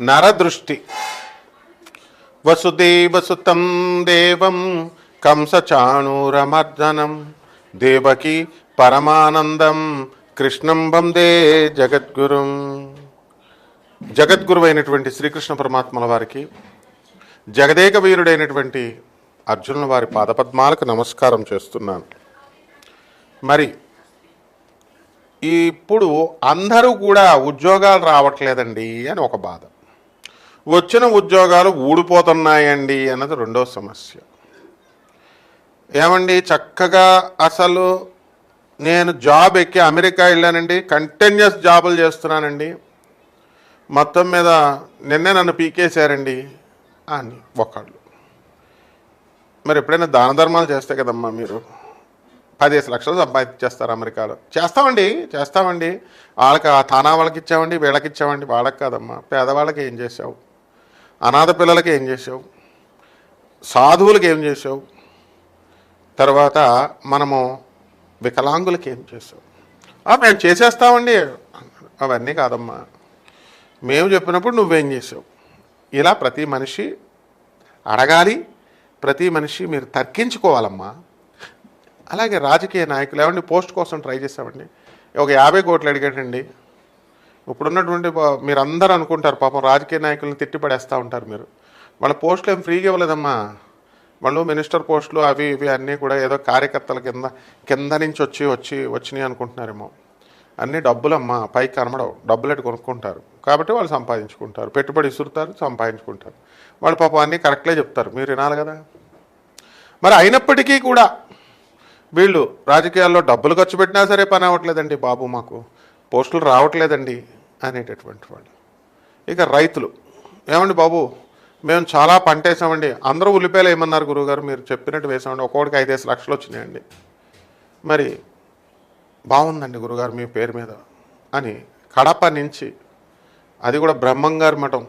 నరదృష్టి. వసుదేవసుతం దేవం కంసచాణూరమర్దనం దేవకి పరమానందం కృష్ణం వందే జగద్గురుం. జగద్గురువైనటువంటి శ్రీకృష్ణ పరమాత్మల వారికి జగదేక వీరుడైనటువంటి అర్జునుల వారి పాదపద్మాలకు నమస్కారం చేస్తున్నాను. మరి ఇప్పుడు అందరూ కూడా ఉద్యోగాలు రావట్లేదండి అని ఒక బాధ. వచ్చిన ఉద్యోగాలు ఊడిపోతున్నాయండి అన్నది రెండో సమస్య. ఏమండి? చక్కగా అసలు నేను జాబ్ ఎక్కి అమెరికా వెళ్ళానండి. కంటిన్యూస్ జాబులు చేస్తున్నానండి. మొత్తం మీద నిన్నే నన్ను పీకేశారండి అని ఒకళ్ళు. మరి ఎప్పుడైనా దాన ధర్మాలు చేస్తే కదమ్మా మీరు? పదిహేను లక్షలు సంపాదించేస్తారు అమెరికాలో. చేస్తామండి చేస్తామండి. వాళ్ళకి ఆ తానా వాళ్ళకి ఇచ్చామండి వీళ్ళకి ఇచ్చామండి. వాళ్ళకి కాదమ్మా. పేదవాళ్ళకి ఏం చేసావు? అనాథ పిల్లలకి ఏం చేసావు సాధువులకి ఏం చేసావు తర్వాత మనము వికలాంగులకి ఏం చేసావు మేము చేసేస్తామండి అవన్నీ కాదమ్మా. మేము చెప్పినప్పుడు నువ్వేం చేసావు ఇలా ప్రతి మనిషి అడగాలి ప్రతి మనిషి మీరు తర్కించుకోవాలమ్మా. అలాగే రాజకీయ నాయకులు ఏమండి పోస్ట్ కోసం ట్రై చేసామండి ఒక యాభై కోట్లు అడిగాడండి. ఇప్పుడున్నటువంటి మీరు అందరూ అనుకుంటారు పాపం రాజకీయ నాయకులను తిట్టిపడేస్తూ ఉంటారు మీరు. వాళ్ళ పోస్టులు ఏం ఫ్రీగా ఇవ్వలేదమ్మా. వాళ్ళు మినిస్టర్ పోస్టులు అవి ఇవి అన్నీ కూడా ఏదో కార్యకర్తల కింద కింద నుంచి వచ్చి వచ్చి వచ్చినాయి అనుకుంటున్నారేమో. అన్నీ డబ్బులమ్మా పైకి కనబడవు. డబ్బులు కొనుక్కుంటారు. కాబట్టి వాళ్ళు సంపాదించుకుంటారు. పెట్టుబడి ఇసురుతారు సంపాదించుకుంటారు. వాళ్ళు పాపం అన్నీ కరెక్ట్లే చెప్తారు. మీరు వినాలి కదా. మరి అయినప్పటికీ కూడా వీళ్ళు రాజకీయాల్లో డబ్బులు ఖర్చు పెట్టినా సరే పని అవ్వట్లేదండి బాబు మాకు. పోస్టులు రావట్లేదండి. అనేటటువంటి వాళ్ళు. ఇక రైతులు ఏమండి బాబు మేము చాలా పంట వేసామండి. అందరూ ఉల్లిపాయలు ఏమన్నారు గురువుగారు మీరు చెప్పినట్టు వేసామండి. ఒక్కొక్కడికి ఐదేసి లక్షలు వచ్చినాయండి. మరి బాగుందండి గురుగారు మీ పేరు మీద అని కడప నుంచి అది కూడా బ్రహ్మంగారి మఠం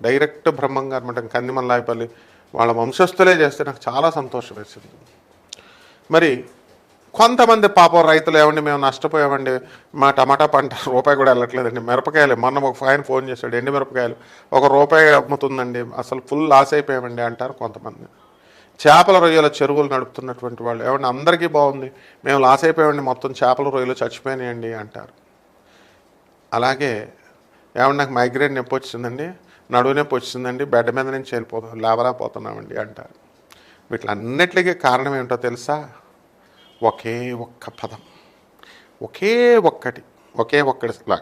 డైరెక్ట్ బ్రహ్మంగారి మఠం కందిమల్లాయపల్లి వాళ్ళ వంశస్థులే చేస్తే నాకు చాలా సంతోషం వేసింది. మరి కొంతమంది పాపం రైతులు ఏమండి మేము నష్టపోయామండి మా టమాటా పంట రూపాయి కూడా వెళ్ళట్లేదండి మిరపకాయలు. మొన్న ఒక ఆయన ఫోన్ చేశాడు ఎండి మిరపకాయలు? ఒక రూపాయి అమ్ముతుందండి అసలు ఫుల్ లాస్ అయిపోయామండి అంటారు కొంతమంది. చేపల రొయ్యల చెరువులు నడుపుతున్నటువంటి వాళ్ళు. ఏమండి అందరికీ బాగుంది మేము లాస్ అయిపోయామండి మొత్తం చేపల రొయ్యలు చచ్చిపోయినాయండి అంటారు. అలాగే ఏమన్నా నాకు మైగ్రేన్ నొప్పి వచ్చిందండి నడువు నొప్పి వచ్చిందండి బెడ్ మీద నుంచి వెళ్ళిపోతాం లేవలేకపోతున్నామండి అంటారు. వీటిలన్నిటికీ కారణం ఏమిటో తెలుసా? ఒకే ఒక్క పదం. ఒకే ఒక్కటి. ఒకే ఒక్కటి లా.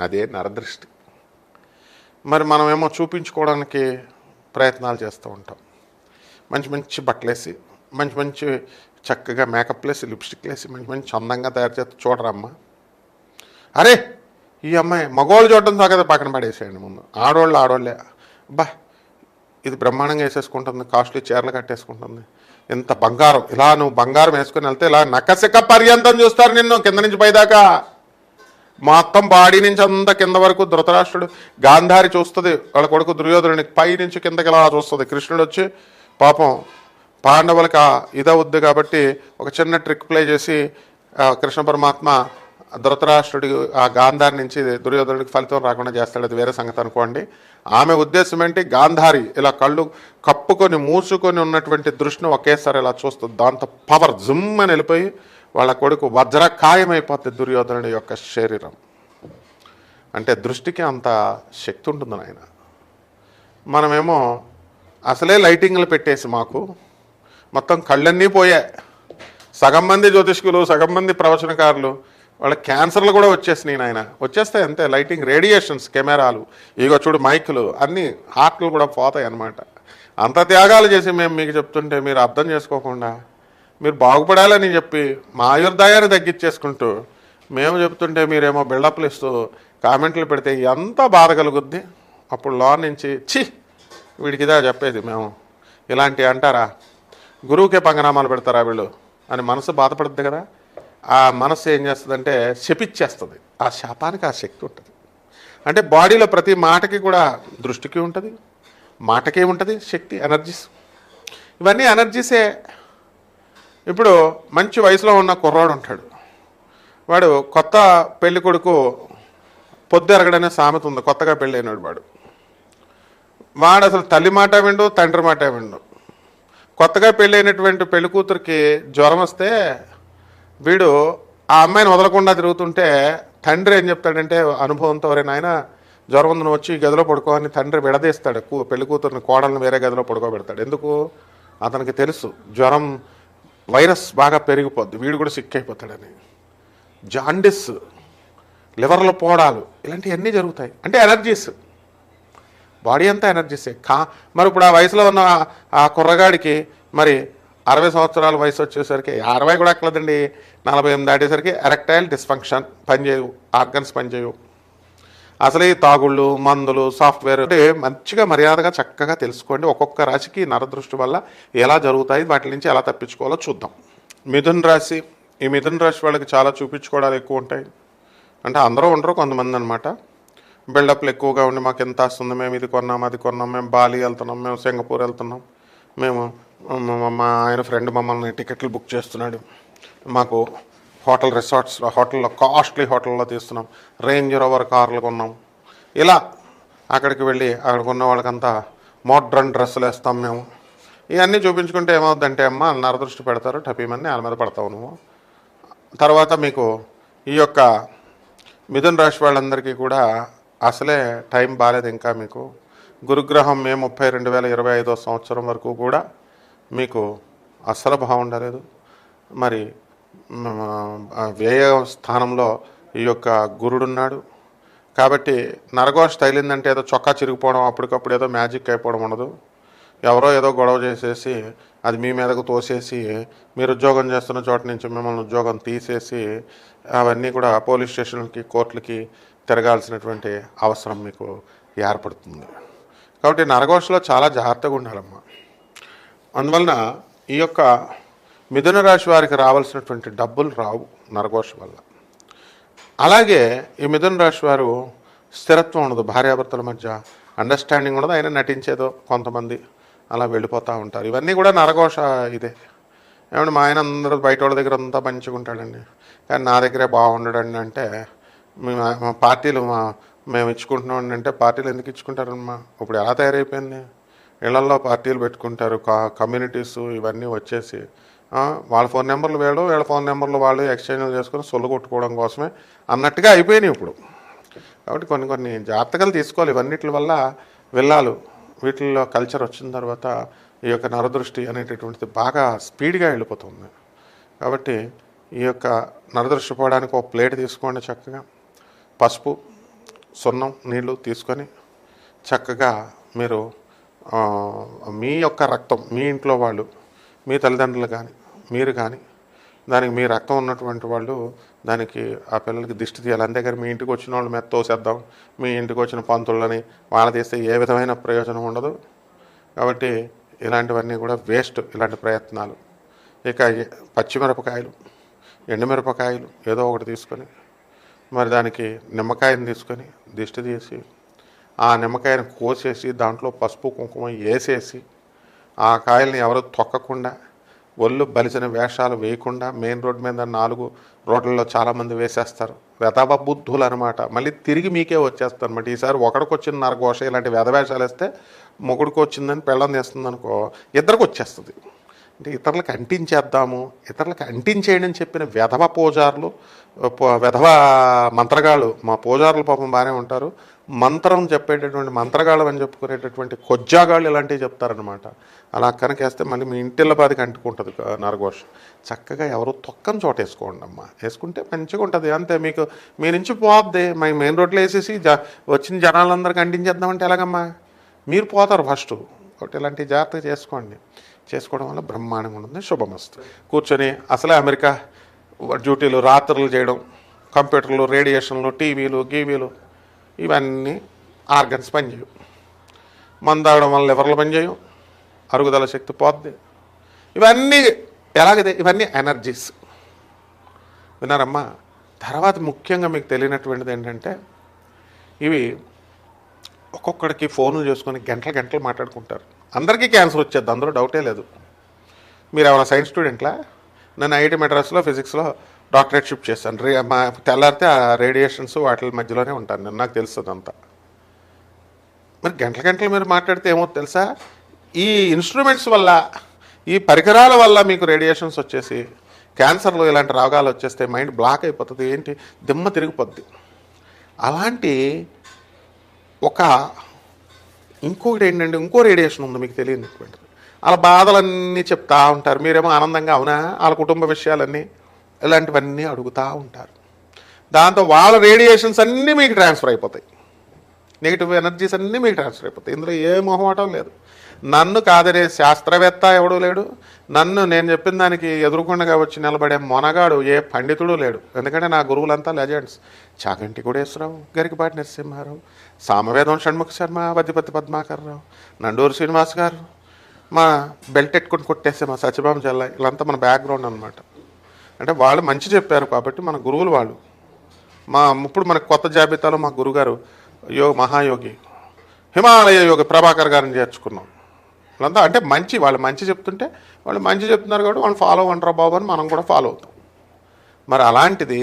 అదే నరదృష్టి. మరి మనమేమో చూపించుకోవడానికి ప్రయత్నాలు చేస్తూ ఉంటాం. మంచి మంచి బట్టలేసి మంచి మంచి చక్కగా మేకప్ వేసి లిప్స్టిక్ వేసి మంచి మంచి అందంగా తయారు చేస్తే చూడరమ్మా. అరే ఈ అమ్మాయి మగవాళ్ళు చూడడం సాగదు పక్కన పడేసేయండి ముందు. ఆడవాళ్ళు ఆడవాళ్ళే బా ఇది బ్రహ్మాండంగా వేసేసుకుంటుంది కాస్ట్లీ చీరలు కట్టేసుకుంటుంది. ఇంత బంగారం ఇలా నువ్వు బంగారం వేసుకుని వెళ్తే ఇలా నకసిక పర్యంతం చూస్తారు నిన్ను కింద నుంచి పైదాకా. మొత్తం బాడీ నుంచి అంత కింద వరకు ధృతరాష్ట్రుడు గాంధారి చూస్తుంది వాళ్ళ కొడుకు దుర్యోధనుని పై నుంచి కిందకి ఇలా చూస్తుంది. కృష్ణుడు వచ్చి పాపం పాండవులకి ఇదవుద్ది కాబట్టి ఒక చిన్న ట్రిక్ ప్లే చేసి కృష్ణ పరమాత్మ ధృతరాష్ట్రుడి ఆ గాంధారి నుంచి దుర్యోధనుడికి ఫలితం రాకుండా చేస్తాడు. అది వేరే సంగతి అనుకోండి. ఆమె ఉద్దేశం ఏంటి? గాంధారి ఇలా కళ్ళు కప్పుకొని మూసుకొని ఉన్నటువంటి దృష్టిని ఒకేసారి ఇలా చూస్తుంది దాంతో పవర్ జుమ్ అని వెళ్ళిపోయి వాళ్ళ కొడుకు వజ్రకాయమైపోతుంది దుర్యోధనుడి యొక్క శరీరం. అంటే దృష్టికి అంత శక్తి ఉంటుంది ఆయన మనమేమో అసలే లైటింగ్లు పెట్టేసి మాకు మొత్తం కళ్ళన్నీ పోయాయి. సగం మంది జ్యోతిష్కులు సగం మంది ప్రవచనకారులు వాళ్ళ క్యాన్సర్లు కూడా వచ్చేసినాయి నాయన. వచ్చేస్తాయి అంతే. లైటింగ్ రేడియేషన్స్ కెమెరాలు ఇగో చూడు మైకులు అన్నీ హార్ట్లు కూడా పోతాయి అన్నమాట. అంత త్యాగాలు చేసి మేము మీకు చెప్తుంటే మీరు అర్థం చేసుకోకుండా మీరు బాగుపడాలని చెప్పి మా ఆయుర్దాయాన్ని తగ్గించేసుకుంటూ మేము చెప్తుంటే మీరేమో బిల్డప్లు ఇస్తూ కామెంట్లు పెడితే ఎంత బాధ కలుగుద్ది. అప్పుడు లో నుంచి చి వీడికిదా చెప్పేది మేము. ఇలాంటివి అంటారా? గురువుకే పంగనామాలు పెడతారా వీళ్ళు? అని మనసు బాధపడుద్ది కదా. ఆ మనసు ఏం చేస్తుందంటే శపిచ్చేస్తుంది ఆ శాపానికి ఆ శక్తి ఉంటుంది. అంటే బాడీలో ప్రతి మాటకి కూడా దృష్టికి ఉంటుంది. మాటకే ఉంటుంది శక్తి ఎనర్జీస్. ఇవన్నీ ఎనర్జీసే. ఇప్పుడు మంచి వయసులో ఉన్న కుర్రాడు ఉంటాడు. వాడు కొత్త పెళ్ళి కొడుకు పొద్దు ఎరగడనే సామెత ఉంది. కొత్తగా పెళ్ళైనడు వాడు. వాడు అసలు తల్లి మాట విండు తండ్రి మాట విండు. కొత్తగా పెళ్ళైనటువంటి పెళ్ళి కూతురికి జ్వరం వస్తే వీడు ఆ అమ్మాయిని వదలకుండా తిరుగుతుంటే తండ్రి ఏం చెప్తాడంటే అనుభవంతో ఎవరైనా ఆయన జ్వరం ఉందని వచ్చి గదిలో పడుకోని తండ్రి విడదీస్తాడు. కూ పెళ్ళి కూతురిని కోడల్ని వేరే గదిలో పడుకోబెడతాడు. ఎందుకు? అతనికి తెలుసు జ్వరం వైరస్ బాగా పెరిగిపోద్ది. వీడు కూడా సిక్ అయిపోతాడని. జాండిస్ లివర్లో పోడాలు ఇలాంటివన్నీ జరుగుతాయి. అంటే ఎనర్జీస్. బాడీ అంతా ఎనర్జీసే. కా మరి ఇప్పుడు ఆ వయసులో ఉన్న ఆ కుర్రగాడికి మరి అరవై సంవత్సరాల వయసు వచ్చేసరికి అరవై కూడా ఎక్కలేదండి నలభై ఎనిమిది దాటేసరికి ఎరెక్టైల్ డిస్ఫంక్షన్ పనిచేయవు ఆర్గన్స్ పనిచేయవు. అసలు ఈ తాగుళ్ళు మందులు సాఫ్ట్వేర్ అంటే మంచిగా మర్యాదగా చక్కగా తెలుసుకోండి. ఒక్కొక్క రాశికి నరదృష్టి వల్ల ఎలా జరుగుతాయి వాటి నుంచి ఎలా తప్పించుకోవాలో చూద్దాం. మిథున్ రాశి ఈ మిథున్ రాశి వాళ్ళకి చాలా చూపించుకోవడాలు ఎక్కువ ఉంటాయి. అంటే అందరూ ఉండరు కొంతమంది అనమాట బిల్డప్లు ఎక్కువగా ఉండి మాకు ఎంత వస్తుంది మేము ఇది కొన్నాం అది కొన్నాం మేము బాలి వెళ్తున్నాం మేము సింగపూర్ వెళ్తున్నాం మేము మా- ఆయన ఫ్రెండ్ మమ్మల్ని టికెట్లు బుక్ చేస్తున్నాడు. మాకు హోటల్ రిసార్ట్స్ హోటల్లో కాస్ట్లీ హోటల్లో తీస్తున్నాం. రేంజ్ రోవర్ కార్లు కొన్నాం. ఇలా అక్కడికి వెళ్ళి అక్కడికి ఉన్న వాళ్ళకంతా మోడ్రన్ డ్రెస్సులు వేస్తాం మేము. ఇవన్నీ చూపించుకుంటే ఏమవుద్దంటే అమ్మ నరదృష్టి పెడతారు టపీమని వాళ్ళ మీద పడతావు నువ్వు. తర్వాత మీకు ఈ యొక్క మిథున్ రాశి వాళ్ళందరికీ కూడా అసలే టైం బాగాలేదు ఇంకా మీకు. గురుగ్రహం మే ముప్పై రెండు వేల ఇరవై ఐదో సంవత్సరం వరకు కూడా మీకు అస్సలు బాగుండలేదు మరి వ్యయ స్థానంలో ఈ యొక్క గురుడున్నాడు. కాబట్టి నరగోష తగిలిందంటే ఏదో చొక్కా చిరిగిపోవడం అప్పటికప్పుడు ఏదో మ్యాజిక్ అయిపోవడం ఉండదు. ఎవరో ఏదో గొడవ చేసేసి అది మీ మీదకు తోసేసి మీరు ఉద్యోగం చేస్తున్న చోట నుంచి మిమ్మల్ని ఉద్యోగం తీసేసి అవన్నీ కూడా పోలీస్ స్టేషన్లకి కోర్టులకి తిరగాల్సినటువంటి అవసరం మీకు ఏర్పడుతుంది. కాబట్టి నరగోషలో చాలా జాగ్రత్తగా ఉండాలమ్మా. అందువలన ఈ యొక్క మిథున రాశి వారికి రావాల్సినటువంటి డబ్బులు రావు నరఘోష వల్ల. అలాగే ఈ మిథున రాశి వారు స్థిరత్వం ఉండదు భార్యాభర్తల మధ్య అండర్స్టాండింగ్ ఉండదు అయినా నటించేదో కొంతమంది అలా వెళ్ళిపోతూ ఉంటారు. ఇవన్నీ కూడా నరఘోష ఇదే. ఏమంటే మా ఆయన అందరూ బయట వాళ్ళ దగ్గర అంతా మంచిగా ఉంటాడండి. కానీ నా దగ్గరే బాగుండడండి అంటే మేము మా పార్టీలు మా మేము ఇచ్చుకుంటున్నాం అంటే పార్టీలు ఎందుకు ఇచ్చుకుంటారమ్మా? ఇప్పుడు ఎలా తయారైపోయింది? ఇళ్ళల్లో పార్టీలు పెట్టుకుంటారు కా- కమ్యూనిటీస్ ఇవన్నీ వచ్చేసి వాళ్ళ ఫోన్ నెంబర్లు వేయడం వీళ్ళ ఫోన్ నెంబర్లు వాళ్ళు ఎక్స్చేంజ్ చేసుకొని సొల్లు కొట్టుకోవడం కోసమే అన్నట్టుగా అయిపోయినాయి ఇప్పుడు. కాబట్టి కొన్ని కొన్ని జాగ్రత్తలు తీసుకోవాలి. ఇవన్నిటి వల్ల వెళ్ళాలు వీటిల్లో కల్చర్ వచ్చిన తర్వాత ఈ యొక్క నరదృష్టి అనేటటువంటిది బాగా స్పీడ్గా వెళ్ళిపోతుంది. కాబట్టి ఈ యొక్క నరదృష్టి పోవడానికి ఒక ప్లేట్ తీసుకోండి చక్కగా. పసుపు సున్నం నీళ్ళు తీసుకొని చక్కగా మీరు మీ యొక్క రక్తం మీ ఇంట్లో వాళ్ళు మీ తల్లిదండ్రులు కానీ మీరు కానీ దానికి మీ రక్తం ఉన్నటువంటి వాళ్ళు దానికి ఆ పిల్లలకి దిష్టి తీయాలి. అంతేగాని మీ ఇంటికి వచ్చిన వాళ్ళు మెత్త తోసేద్దాం. మీ ఇంటికి వచ్చిన పంతులని వాళ్ళ తీస్తే ఏ విధమైన ప్రయోజనం ఉండదు. కాబట్టి ఇలాంటివన్నీ కూడా వేస్ట్ ఇలాంటి ప్రయత్నాలు. ఇక పచ్చిమిరపకాయలు ఎండుమిరపకాయలు ఏదో ఒకటి తీసుకొని మరి దానికి నిమ్మకాయని తీసుకొని దిష్టి తీసి ఆ నిమ్మకాయని కోసేసి దాంట్లో పసుపు కుంకుమ వేసేసి ఆ కాయల్ని ఎవరు తొక్కకుండా ఒళ్ళు బలిసిన వేషాలు వేయకుండా మెయిన్ రోడ్ మీద నాలుగు రోడ్లలో చాలామంది వేసేస్తారు. వెధవ బుద్ధులు అనమాట మళ్ళీ తిరిగి మీకే వచ్చేస్తారు అనమాట ఈసారి ఒకడికి వచ్చిన నరఘోష ఇలాంటి వెధవేషాలు వేస్తే మొగుడికి వచ్చిందని పెళ్ళం తీస్తుంది అనుకో ఇద్దరికి వచ్చేస్తుంది. అంటే ఇతరులకు అంటించేద్దాము ఇతరులకు అంటించేయడం చెప్పిన వెధవ పూజారులు వెధవ మంత్రగాళ్ళు మా పూజారులు పాపం బాగానే ఉంటారు. మంత్రం చెప్పేటటువంటి మంత్రగాళ్ళు అని చెప్పుకునేటటువంటి కొజ్జాగాళ్ళు ఇలాంటివి చెప్తారనమాట అలా కనకేస్తే మళ్ళీ మీ ఇంటిల్ల బాధికి అంటుకుంటుంది నరఘోష. చక్కగా ఎవరు తొక్కని చోట వేసుకోండి అమ్మ. వేసుకుంటే మంచిగా ఉంటుంది. అంతే మీకు మీ నుంచి పోద్ది. మా మెయిన్ రోడ్లో వేసేసి జ వచ్చిన జనాలందరికీ అంటించేద్దామంటే ఎలాగమ్మా? మీరు పోతారు ఫస్ట్. కాబట్టి ఇలాంటి జాగ్రత్త చేసుకోండి. చేసుకోవడం వల్ల బ్రహ్మాండంగా ఉంటుంది. శుభమస్తు. కూర్చొని అసలే అమెరికా డ్యూటీలు రాత్రులు చేయడం కంప్యూటర్లు రేడియేషన్లు టీవీలు గీవీలు ఇవన్నీ ఆర్గన్స్ పనిచేయవు. మందాగడం వల్ల లివర్లు పనిచేయవు అరుగుదల శక్తి పోద్ది. ఇవన్నీ ఎలాగదే ఇవన్నీ ఎనర్జీస్. విన్నారమ్మా? తర్వాత ముఖ్యంగా మీకు తెలియనటువంటిది ఏంటంటే ఇవి ఒక్కొక్కడికి ఫోన్లు చేసుకొని గంటలు గంటలు మాట్లాడుకుంటారు. అందరికీ క్యాన్సర్ వచ్చేది అందులో డౌటే లేదు. మీరు ఏమైనా సైన్స్ స్టూడెంట్లా? నన్ను ఐఐటి మెడ్రాస్లో ఫిజిక్స్లో డాక్టరేట్ షిఫ్ట్ చేశాను. రే మా తెల్లారితే ఆ రేడియేషన్స్ వాటి మధ్యలోనే ఉంటాను నేను నాకు తెలుస్తుంది అంతా మరి గంటల గంటలు మీరు మాట్లాడితే ఏమో తెలుసా? ఈ ఇన్స్ట్రుమెంట్స్ వల్ల ఈ పరికరాల వల్ల మీకు రేడియేషన్స్ వచ్చేసి క్యాన్సర్లు ఇలాంటి రోగాలు వచ్చేస్తే మైండ్ బ్లాక్ అయిపోతుంది ఏంటి? దిమ్మ తిరిగిపోద్ది. అలాంటి ఒక ఇంకొకటి ఏంటంటే ఇంకో రేడియేషన్ ఉంది మీకు తెలియనిటువంటిది. వాళ్ళ బాధలన్నీ చెప్తా ఉంటారు. మీరేమో ఆనందంగా అవునా? వాళ్ళ కుటుంబ విషయాలన్నీ. ఇలాంటివన్నీ అడుగుతూ ఉంటారు. దాంతో వాళ్ళ రేడియేషన్స్ అన్నీ మీకు ట్రాన్స్ఫర్ అయిపోతాయి. నెగిటివ్ ఎనర్జీస్ అన్నీ మీకు ట్రాన్స్ఫర్ అయిపోతాయి. ఇందులో ఏ మొహమాటం లేదు. నన్ను కాదనే శాస్త్రవేత్త ఎవడూ లేడు. నన్ను నేను చెప్పిన దానికి ఎదుర్కొండగా వచ్చి నిలబడే మొనగాడు ఏ పండితుడు లేడు. ఎందుకంటే నా గురువులంతా లెజెండ్స్ చాగంటి కోడేశ్వరరావు గరికపాటి నరసింహారావు సామవేదం షణ్ముఖ శర్మ వద్దిపతి పద్మాకర్రావు నండూరు శ్రీనివాస్ గారు మా బెల్ట్ ఎట్టుకుని కొట్టేస్తే మా సత్యభామ చెల్ల వీళ్ళంతా మన బ్యాక్గ్రౌండ్ అనమాట అంటే వాళ్ళు మంచి చెప్పారు కాబట్టి మన గురువులు వాళ్ళు. మా ఇప్పుడు మనకు కొత్త జాబితాలో మా గురుగారు యోగ మహాయోగి హిమాలయ యోగి ప్రభాకర్ గారిని చేర్చుకున్నాం. వాళ్ళంతా అంటే మంచి వాళ్ళు మంచి చెప్తుంటే వాళ్ళు మంచి చెప్తున్నారు కాబట్టి వాళ్ళు ఫాలో అంటారు బాబు అని మనం కూడా ఫాలో అవుతాం. మరి అలాంటిది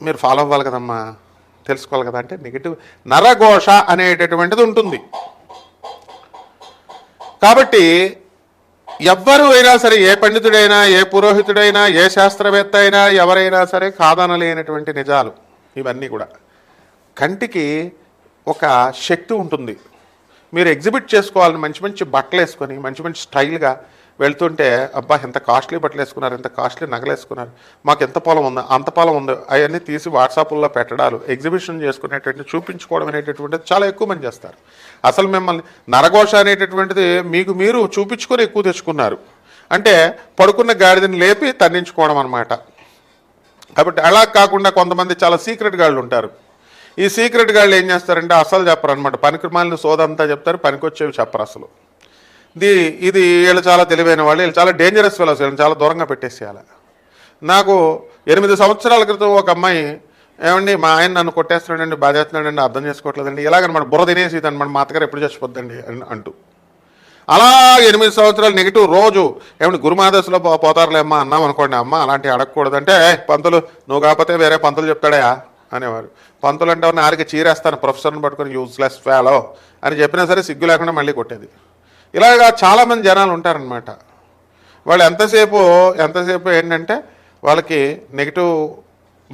మీరు ఫాలో అవ్వాలి కదమ్మా తెలుసుకోవాలి కదా అంటే నెగిటివ్ నరఘోష అనేటటువంటిది ఉంటుంది. కాబట్టి ఎవ్వరు అయినా సరే ఏ పండితుడైనా ఏ పురోహితుడైనా ఏ శాస్త్రవేత్త అయినా ఎవరైనా సరే కాదనలేనటువంటి నిజాలు ఇవన్నీ కూడా. కంటికి ఒక శక్తి ఉంటుంది. మీరు ఎగ్జిబిట్ చేసుకోవాలని మంచి మంచి బట్టలు వేసుకొని మంచి మంచి స్టైల్గా వెళ్తుంటే అబ్బా ఎంత కాస్ట్లీ బట్టలు వేసుకున్నారు ఎంత కాస్ట్లీ నగలు వేసుకున్నారు మాకు ఎంత పొలం ఉంది అంత పొలం ఉంది అవన్నీ తీసి వాట్సాప్లో పెట్టడాలు ఎగ్జిబిషన్ చేసుకునేటువంటి చూపించుకోవడం అనేటటువంటిది చాలా ఎక్కువ మంది చేస్తారు. అసలు మిమ్మల్ని నరఘోష అనేటటువంటిది మీకు మీరు చూపించుకొని ఎక్కువ తెచ్చుకున్నారు. అంటే పడుకున్న గాడిదని లేపి తన్నించుకోవడం అనమాట కాబట్టి అలా కాకుండా కొంతమంది చాలా సీక్రెట్ గాళ్ళు ఉంటారు. ఈ సీక్రెట్ గాళ్ళు ఏం చేస్తారంటే అసలు చెప్పరు అనమాట పనికిమాలిన సోదంతా చెప్తారు పనికొచ్చేవి చెప్పరు అసలు. ఇది ఇది వీళ్ళు చాలా తెలివైన వాళ్ళు వీళ్ళు చాలా డేంజరస్ ఫెలోస్ వీళ్ళని చాలా దూరంగా పెట్టేసేయాలి. నాకు ఎనిమిది సంవత్సరాల క్రితం ఒక అమ్మాయి ఏమండి మా ఆయన నన్ను కొట్టేస్తున్నాడండి బాధేస్తున్నాడండి అర్థం చేసుకోవట్లేదండి ఇలాగనమాట బుర్ర తినేసి అనమాట మా అత్తగారు ఎప్పుడు చచ్చిపోద్దండి అని అంటూ. అలా ఎనిమిది సంవత్సరాలు నెగిటివ్ రోజు ఏమంటే గురుమాదశలో పో పోతారులేమ్మా అన్నాం అనుకోండి అమ్మ అలాంటివి అడగకూడదంటే పంతులు నువ్వు కాకపోతే వేరే పంతులు చెప్తాడా? అనేవారు. పంతులు అంటే ఆరికి చీరేస్తాను ప్రొఫెసర్ని పట్టుకొని యూజ్లెస్ ఫేలో అని చెప్పినా సరే సిగ్గు లేకుండా మళ్ళీ కొట్టేది. ఇలాగా చాలామంది జనాలు ఉంటారనమాట వాళ్ళు ఎంతసేపు ఎంతసేపు ఏంటంటే వాళ్ళకి నెగిటివ్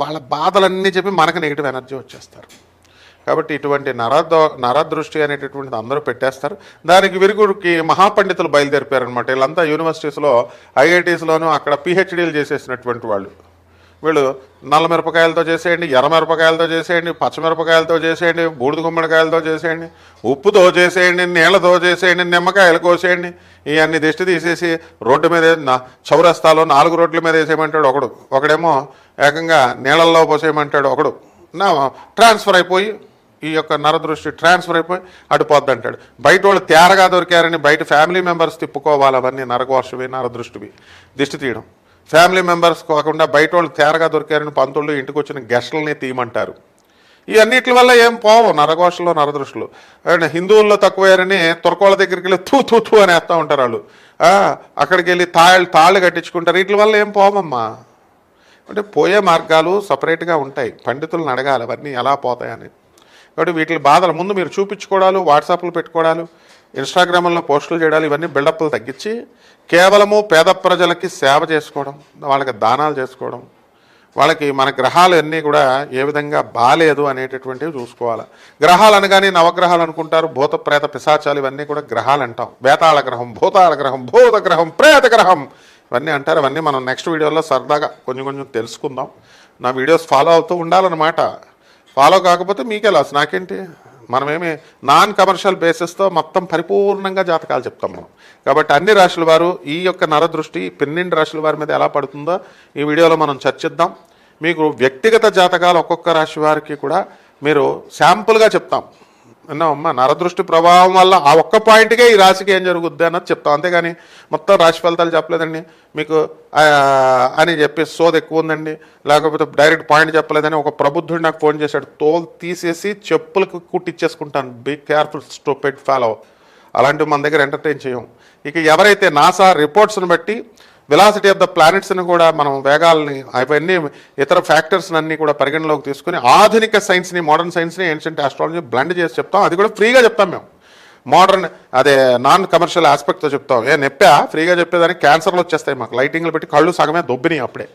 వాళ్ళ బాధలన్నీ చెప్పి మనకు నెగిటివ్ ఎనర్జీ వచ్చేస్తారు. కాబట్టి ఇటువంటి నరదో నరదృష్టి అనేటటువంటిది అందరూ పెట్టేస్తారు. దానికి విరుగుడికి మహాపండితులు బయలుదేరిపారనమాట వీళ్ళంతా యూనివర్సిటీస్లో ఐఐటీస్లోనూ అక్కడ పిహెచ్డీలు చేసేసినటువంటి వాళ్ళు. వీళ్ళు నల్ల మిరపకాయలతో చేసేయండి ఎర్ర మిరపకాయలతో చేసేయండి పచ్చమిరపకాయలతో చేసేయండి బూడిద గుమ్మడికాయలతో చేసేయండి ఉప్పుతో చేసేయండి నీళ్ళతో చేసేయండి నిమ్మకాయలు కోసేయండి ఇవన్నీ దిష్టి తీసేసి రోడ్డు మీద చౌరస్తాలో నాలుగు రోడ్ల మీద వేసేయమంటాడు ఒకడు. ఒకడేమో ఏకంగా నీళ్ళల్లో పోసేయమంటాడు ఒకడు. నా ట్రాన్స్ఫర్ అయిపోయి ఈ యొక్క నరదృష్టి ట్రాన్స్ఫర్ అయిపోయి అడిపోద్ది అంటాడు బయట వాళ్ళు తేరగా దొరికారని బయట ఫ్యామిలీ మెంబర్స్ తిప్పుకోవాలి అవన్నీ నరఘోషవి నరదృష్టివి. దిష్టి తీయడం. ఫ్యామిలీ మెంబర్స్ కాకుండా బయట వాళ్ళు తేరగా దొరికారని పంతులు ఇంటికి వచ్చిన గెస్టులని తీయమంటారు. ఇవన్నిటి వల్ల ఏం పోవు? నరఘోషలో నరదృష్టిలో. అండ్ హిందువుల్లో తక్కువయ్యారని తురకోళ్ళ దగ్గరికి వెళ్ళి తూ తూ తూ అని వేస్తూ ఉంటారు వాళ్ళు. అక్కడికి వెళ్ళి తాళ్ళు తాళ్ళు కట్టించుకుంటారు. వీటి వల్ల ఏం పోవమ్మా? అంటే పోయే మార్గాలు సపరేట్గా ఉంటాయి. పండితులను అడగాలి అవన్నీ ఎలా పోతాయని. కాబట్టి వీటి బాధలు ముందు మీరు చూపించుకోవడాలు వాట్సాప్లు పెట్టుకోవడాలు ఇన్స్టాగ్రామ్లో పోస్టులు చేయడాలు ఇవన్నీ బిల్డప్లు తగ్గించి కేవలము పేద ప్రజలకి సేవ చేసుకోవడం వాళ్ళకి దానాలు చేసుకోవడం వాళ్ళకి మన గ్రహాలు అన్నీ కూడా ఏ విధంగా బాలేదు అనేటటువంటివి చూసుకోవాలి. గ్రహాలు అనగానే నవగ్రహాలు అనుకుంటారు భూత ప్రేత పిశాచాలు ఇవన్నీ కూడా గ్రహాలు అంటాం. వేతాళ గ్రహం భూతాళ గ్రహం భూత గ్రహం ప్రేత గ్రహం ఇవన్నీ అంటారు. అవన్నీ మనం నెక్స్ట్ వీడియోలో సరదాగా కొంచెం కొంచెం తెలుసుకుందాం. నా వీడియోస్ ఫాలో అవుతూ ఉండాలన్నమాట. ఫాలో కాకపోతే మీకే లాస్ నాకేంటి? మనమేమి నాన్ కమర్షియల్ బేసిస్తో మొత్తం పరిపూర్ణంగా జాతకాలు చెప్తాం మనం. కాబట్టి అన్ని రాశుల వారు ఈ యొక్క నరదృష్టి పన్నెండు రాశుల వారి మీద ఎలా పడుతుందో ఈ వీడియోలో మనం చర్చిద్దాం. మీకు వ్యక్తిగత జాతకాలు ఒక్కొక్క రాశి వారికి కూడా మీరు శాంపుల్గా చెప్తాం. అన్నామమ్మ నరదృష్టి ప్రభావం వల్ల ఆ ఒక్క పాయింట్కే ఈ రాశికి ఏం జరుగుద్ది అన్నది చెప్తాం. అంతేగాని మొత్తం రాశి ఫలితాలు చెప్పలేదండి. మీకు అని చెప్పి సోది ఎక్కువ ఉందండి. లేకపోతే డైరెక్ట్ పాయింట్ చెప్పలేదని ఒక ప్రబుద్ధుడు నాకు ఫోన్ చేశాడు. తోలు తీసేసి చెప్పులకు కుట్టిచ్చేసుకుంటాను. బీ కేర్ఫుల్ స్టూపెడ్ ఫాలో అలాంటివి మన దగ్గర ఎంటర్టైన్ చేయం. ఇక ఎవరైతే నాసా రిపోర్ట్స్ని బట్టి వెలాసిటీ ఆఫ్ ద ప్లానెట్స్ని కూడా మనం వేగాలని అవన్నీ ఇతర ఫ్యాక్టర్స్ అన్ని కూడా పరిగణలోకి తీసుకుని ఆధునిక సైన్స్ని మోడర్న్ సైన్స్ని ఏన్షియంట్ ఆస్ట్రాలజీ బ్లెండ్ చేసి చెప్తాం. అది కూడా ఫ్రీగా చెప్తాం మేము. మోడర్న్ అదే నాన్ కమర్షియల్ ఆస్పెక్ట్తో చెప్తాం. ఏ నెప్పా? ఫ్రీగా చెప్పేదానికి క్యాన్సర్లు వచ్చేస్తాయి మాకు. లైటింగ్లు పెట్టి కళ్ళు సగమే దొబ్బినాయి అప్పుడే.